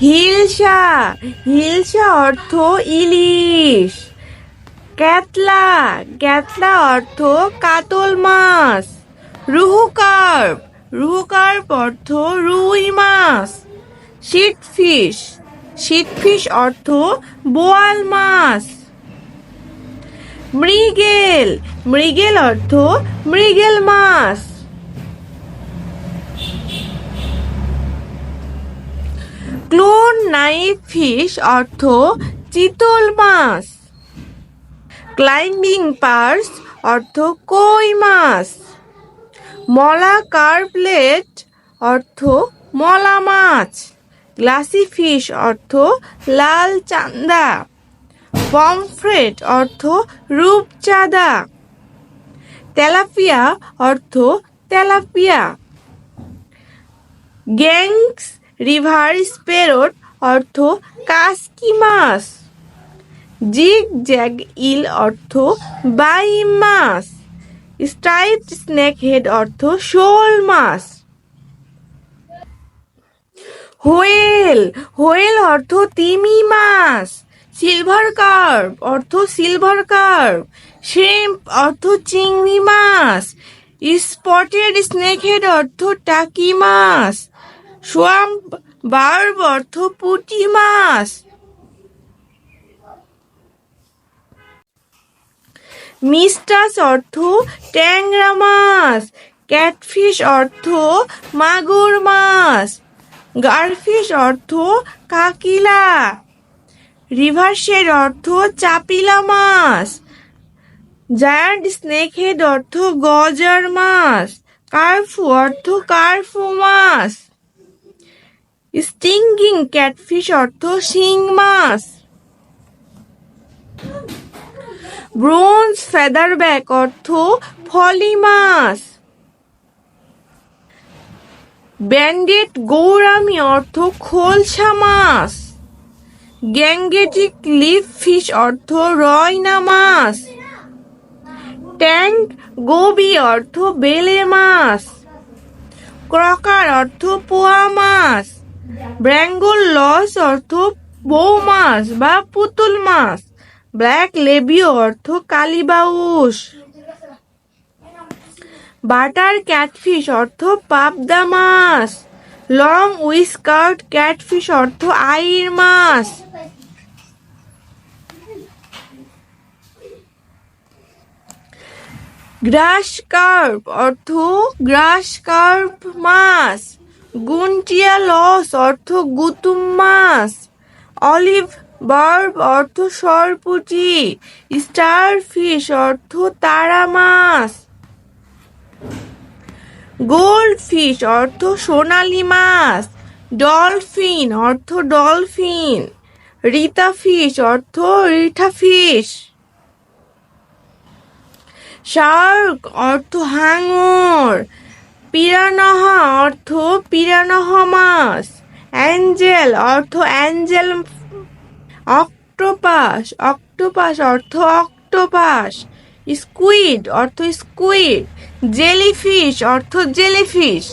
হিলসা হিলসা অর্থ ইলিশ। ক্যাতলা ক্যাতলা অর্থ কাতল মাছ। রুহুকার্প রুহুকার্প অর্থ রুই মাছ। শীতফিশ শীতফিশ অর্থ বোয়াল মাছ। মৃগেল মৃগেল অর্থ মৃগেল মাছ। নাইফ ফিশ অর্থ চিতল মাছ। ক্লাইম্বিং পার্স অর্থ কই মাছ। মলা কার্পলেট অর্থ মলা মাছ। গ্লাসি ফিশ অর্থ লাল চান্দা পমফ্রেট অর্থ রূপচাঁদা তেলাপিয়া অর্থ তেলাপিয়া গ্যাংস রিভার স্পেরোট অর্থ কাসকি মাছ জিগ জ্যাগ ইল অর্থ বাইম মাছ স্ট্রাইপড স্নেক হেড অর্থ শোল মাছ হোয়েল হোয়েল অর্থ তিমি মাছ সিলভার কার্প অর্থ সিলভার কার্প। শ্রিম্প অর্থ চিংড়ি মাছ স্পটেড স্নেক হেড অর্থ টাকি মাছ সোয়াম্প বার্ব অর্থ পুঁটি মাছ। মিস্টাস অর্থ ট্যাংরা মাছ। ক্যাটফিশ অর্থ মাগুর মাছ। গারফিশ অর্থ কাকিলা। রিভার্সের অর্থ চাপিলা মাছ। জায়ান্ট স্নেক হেড অর্থ গজার মাছ। কার্ফু অর্থ কার্ফু মাছ। স্টিঙ্গিং ক্যাটফিশ অর্থ শিং মাছ। ব্রোঞ্জ ফেদারব্যাক অর্থ ফলি মাছ। ব্যান্ডেড গৌরামি অর্থ খোলসা মাছ। গ্যাঙ্গেটিক লিফ ফিশ অর্থ রয়না মাছ। ট্যাঙ্ক গোবি অর্থ বেলে মাছ। ক্রকার অর্থ পোয়া মাছ। ব্র্যাঙ্গল লস অর্থ বৌ মাছ বা পুতুল মাছ। ব্ল্যাক লেবিও অর্থ কালিবাউস বাটার ক্যাটফিশ অর্থ পাবদা মাছ। লং উইস্কার্ট ক্যাটফিশ অর্থ আইর মাছ। গ্রাস কার্প অর্থ গ্রাস কার্প মাছ। গুন্টিয়া লস অর্থ গুতুম মাছ। অলিভ বার্ব অর্থ সরপুটি। স্টার ফিশ অর্থ তারা মাছ। গোল্ড ফিশ অর্থ সোনালি মাছ। ডলফিন অর্থ ডলফিন। রিতা ফিশ অর্থ রিঠা ফিশ শার্ক অর্থ হাঙর। পিরানহা অর্থ পিরানহ মাস। অ্যাঞ্জেল অর্থ অ্যাঞ্জেল অক্টোপাস। অক্টোপাস অর্থ অক্টোপাস। স্কুইড অর্থ স্কুইড। জেলিফিশ অর্থ জেলিফিশ।